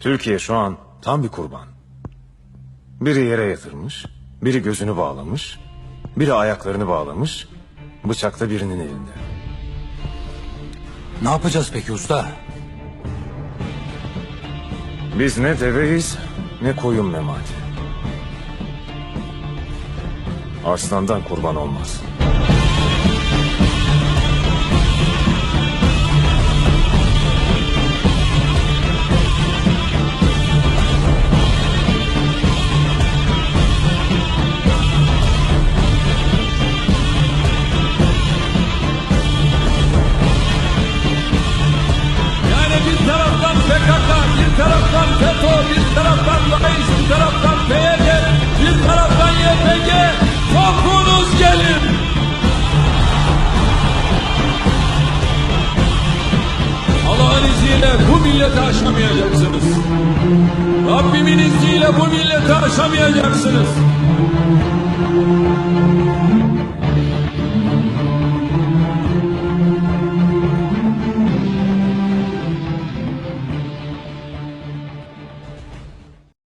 Türkiye şu an tam bir kurban. Biri yere yatırmış, biri gözünü bağlamış, biri ayaklarını bağlamış, bıçak da birinin elinde. Ne yapacağız peki usta? Biz ne deveyiz ne koyun memati. Arslandan kurban olmaz. PKK, bir taraftan FETÖ, bir taraftan DAEŞ, bir taraftan PYD, bir taraftan YPG. Topunuz gelin. Allah'ın izniyle bu milleti aşamayacaksınız. Rabbimin izniyle bu milleti aşamayacaksınız.